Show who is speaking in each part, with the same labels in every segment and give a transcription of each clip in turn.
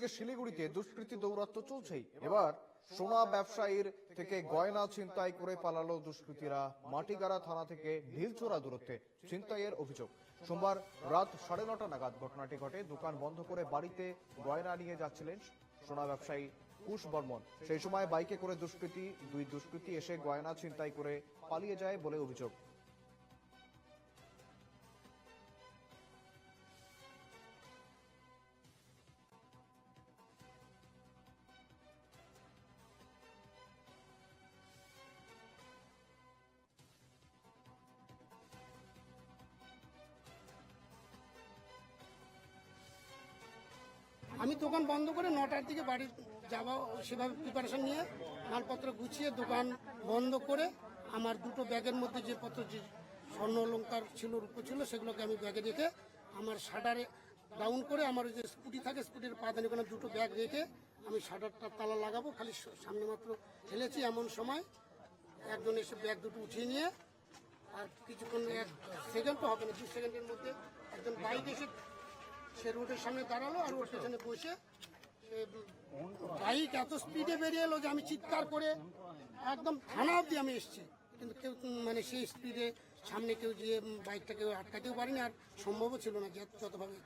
Speaker 1: অন্যদিকে শিলিগুড়িতে দুষ্কৃতী দৌরাত্ম চলছেই। এবার সোনা ব্যবসায়ীর থেকে গয়না ছিনতাই করে পালালো দুষ্কৃতীরা। মাটিগাড়া থানা থেকে ঢিলচোরা দূরত্বে ছিনতাইয়ের অভিযোগ। সোমবার রাত সাড়ে নটা নাগাদ ঘটনাটি ঘটে। দোকান বন্ধ করে বাড়িতে গয়না নিয়ে যাচ্ছিলেন সোনা ব্যবসায়ী কুশ বর্মন। সেই সময় বাইকে করে দুষ্কৃতী, দুই দুষ্কৃতী এসে গয়না ছিনতাই করে পালিয়ে যায় বলে অভিযোগ।
Speaker 2: আমি দোকান বন্ধ করে নটার দিকে বাড়ি যাওয়া, সেভাবে প্রিপারেশন নিয়ে মালপত্র গুছিয়ে দোকান বন্ধ করে আমার দুটো ব্যাগের মধ্যে যে পত্র, যে স্বর্ণ অলঙ্কার ছিল, রূপ ছিল, সেগুলোকে আমি ব্যাগে রেখে আমার শাটারে ডাউন করে আমার যে স্কুটি থাকে, স্কুটির পাদানি ওখানে দুটো ব্যাগ রেখে আমি শাটারটা তালা লাগাবো, খালি সামনে মাত্র ঠেলেছি এমন সময়। একজন এসে ব্যাগ দুটো উঠিয়ে নিয়ে আর কিছুক্ষণ, এক সেকেন্ড তো হবে না, দু সেকেন্ডের মধ্যে একজন বাইক এসে সে রোডের সামনে দাঁড়াল আর ওর পেছনে বসে বাইক এত স্পিডে বেরিয়ে এলো যে আমি চিৎকার করে একদম থানা অব্দি আমি এসেছি। কিন্তু কেউ মানে সেই স্পিডে সামনে কেউ গিয়ে উম, বাইকটা কেউ আটকাতেও পারেনি আর সম্ভবও ছিল না যতভাবে।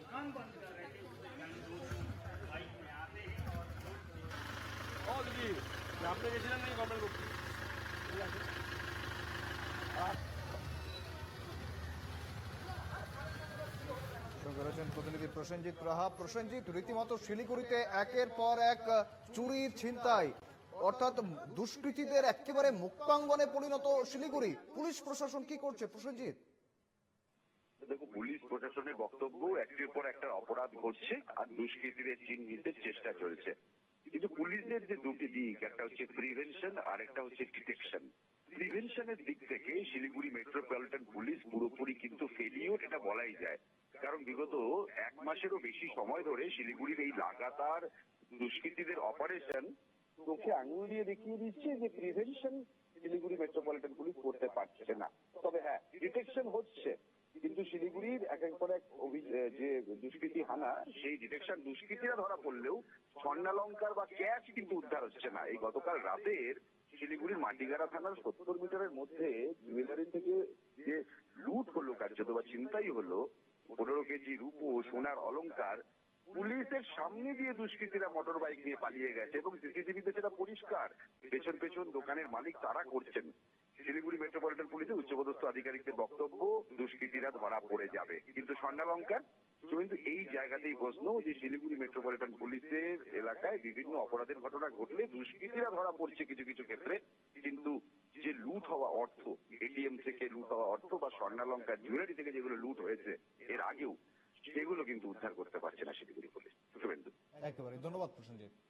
Speaker 3: ও আপনি গেছিলেন নাকি কমপ্লেন করতে
Speaker 1: সঙ্গে রয়েছেন প্রতিনিধি প্রসেনজিৎ রাহা। প্রসেনজিৎ রীতিমতো শিলিগুড়িতে একের পর এক চুরি ছিনতাই। অর্থাৎ দুষ্কৃতীদের একেবারে মুক্তাঙ্গনে পরিণত শিলিগুড়ি। পুলিশ প্রশাসন কি করছে? প্রসেনজিৎ?
Speaker 4: দেখো পুলিশ প্রশাসনের বক্তব্য একটির পর একটা অপরাধ ঘটছে আর দুষ্কৃতীদের চিহ্নিতের চেষ্টা চলছে। কিন্তু পুলিশের যে দুটি দিক, একটা হচ্ছে প্রিভেনশন আর একটা হচ্ছে ডিটেকশন প্রিভেনশনের দিক থেকে শিলিগুড়ি মেট্রোপলিটন পুলিশ পুরোপুরি কিন্তু ফেলিওর এটা বলাই যায়। কারণ বিগত এক মাসেরও বেশি সময় ধরে শিলিগুড়ির এই লাগাতার দুষ্কৃতীদের অপারেশন চোখে আঙুল দিয়ে দেখিয়ে দিচ্ছে যে প্রিভেনশন শিলিগুড়ি মেট্রোপলিটন পুলিশ করতে পারছে না। তবে হ্যাঁ ডিটেকশন হচ্ছে। কিন্তু শিলিগুড়ির এক এক পর এক যে দুষ্কৃতি হানা, সেই ডিটেকশন দুষ্কৃতীরা ধরা পড়লেও স্বর্ণালঙ্কার বা ক্যাশ কিন্তু উদ্ধার হচ্ছে না। এই গতকাল রাতের শিলিগুড়ির মাটিগাড়া থানার সত্তর মিটারের মধ্যে জুয়েলারি থেকে যে লুট হলো কার্যত বা চিন্তাই হলো, পনেরো কেজি রূপো, সোনার অলংকার, পুলিশের সামনে দিয়ে দুষ্কৃতীরা মোটর বাইক নিয়ে পালিয়ে গেছে এবং সিসিটিভিতে সেটা পরিষ্কার। পেছন পেছন দোকানের মালিক তারা করছেন। মেট্রোপলিটন পুলিশের উচ্চপদস্থ আধিকারিকদের বক্তব্য, দুষ্কৃতীরা ধরা পড়ে যাবে। কিন্তু স্বর্ণালঙ্কার কিন্তু এই জায়গাতেই প্রশ্ন যে শিলিগুড়ি মেট্রোপলিটন পুলিশের এলাকায় বিভিন্ন অপরাধের ঘটনা ঘটলে দুষ্কৃতীরা ধরা পড়ছে কিছু কিছু ক্ষেত্রে। কিন্তু যে লুট হওয়া অর্থ, এটিএম থেকে লুট হওয়া অর্থ বা স্বর্ণালঙ্কার জুয়েলারি থেকে যেগুলো লুট হয়েছে, এর আগেও সেগুলো কিন্তু উদ্ধার করতে পারছে না শিলিগুড়ি পুলিশ। শুভেন্দু।
Speaker 1: একেবারে, ধন্যবাদ প্রসেনজিৎ।